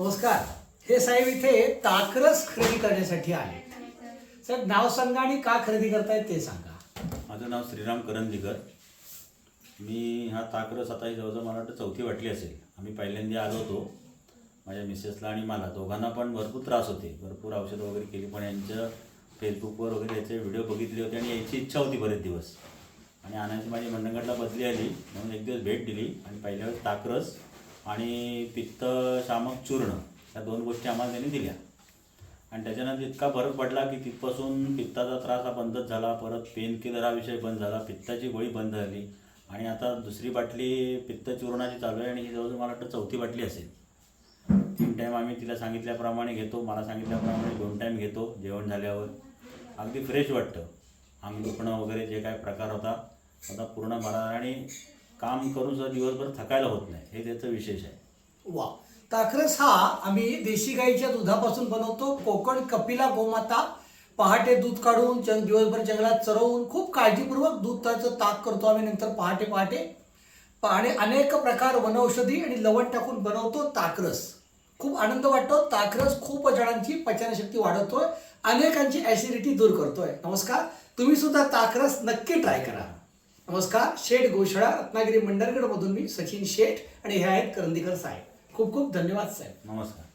नमस्कार. हे साहेब इथे ताकरस खरेदी करण्यासाठी आले. साहेब नाव सांगा आणि का खरेदी करतायत ते सांगा. माझं नाव श्रीराम करंदीकर. मी हा ताकरस आता जवळजवळ मला वाटतं चौथी वाटली असेल. आम्ही पहिल्यांदा आलो होतो. माझ्या मिसेसला आणि मला. दोघांना पण भरपूर त्रास होते. भरपूर औषधं वगैरे केली पण यांचं फेसबुकवर वगैरे याचे व्हिडिओ बघितले होते आणि याची इच्छा होती बरेच दिवस. आणि आणायची माझी मंडणगडला बदली आली. म्हणून एक दिवस भेट दिली आणि पहिल्या वेळेस ताकरस आणि पित्तशामक चूर्ण या दोन गोष्टी आम्हाला त्यांनी दिल्या. आणि त्याच्यानंतर इतका फरक पडला की तिथपासून पित्ताचा त्रास हा बंदच झाला. परत पेन किलर हा विषय बंद झाला. पित्ताची गोळी बंद झाली. आणि आता दुसरी बाटली पित्त चूर्णाची चालू आहे आणि ही जवळजवळ मला वाटतं चौथी बाटली असेल. तीन टाईम आम्ही तिला सांगितल्याप्रमाणे घेतो. मला सांगितल्याप्रमाणे दोन टाईम घेतो जेवण झाल्यावर. अगदी फ्रेश वाटतं. अंग दुखणं वगैरे जे काय प्रकार होता आता पूर्ण मला आणि काम करून सुद्धा दिवसभर थकायला होत नाही. हे त्याचं विशेष आहे. वा. ताक्रस हा आम्ही देशी गाईच्या दुधापासून बनवतो. कोकण कपिला गोमाता. पहाटे दूध काढून जंग दिवसभर जंगलात चरवून खूप काळजीपूर्वक दूध त्याचं ताक करतो आम्ही नंतर पहाटे पहाटे. आणि अनेक प्रकार वनौषधी आणि लवण टाकून बनवतो ताकरस खूप आनंद वाटतो. ताकरस खूप जणांची पचनशक्ती वाढवतोय. अनेकांची ऍसिडिटी दूर करतोय. नमस्कार. तुम्ही सुद्धा ताकरस नक्की ट्राय करा. नमस्कार शेठ घोषणा रत्नागिरी मंडरगडमधून मी सचिन शेठ आणि हे आहेत करंदीकर साहेब. खूप खूप धन्यवाद साहेब. नमस्कार.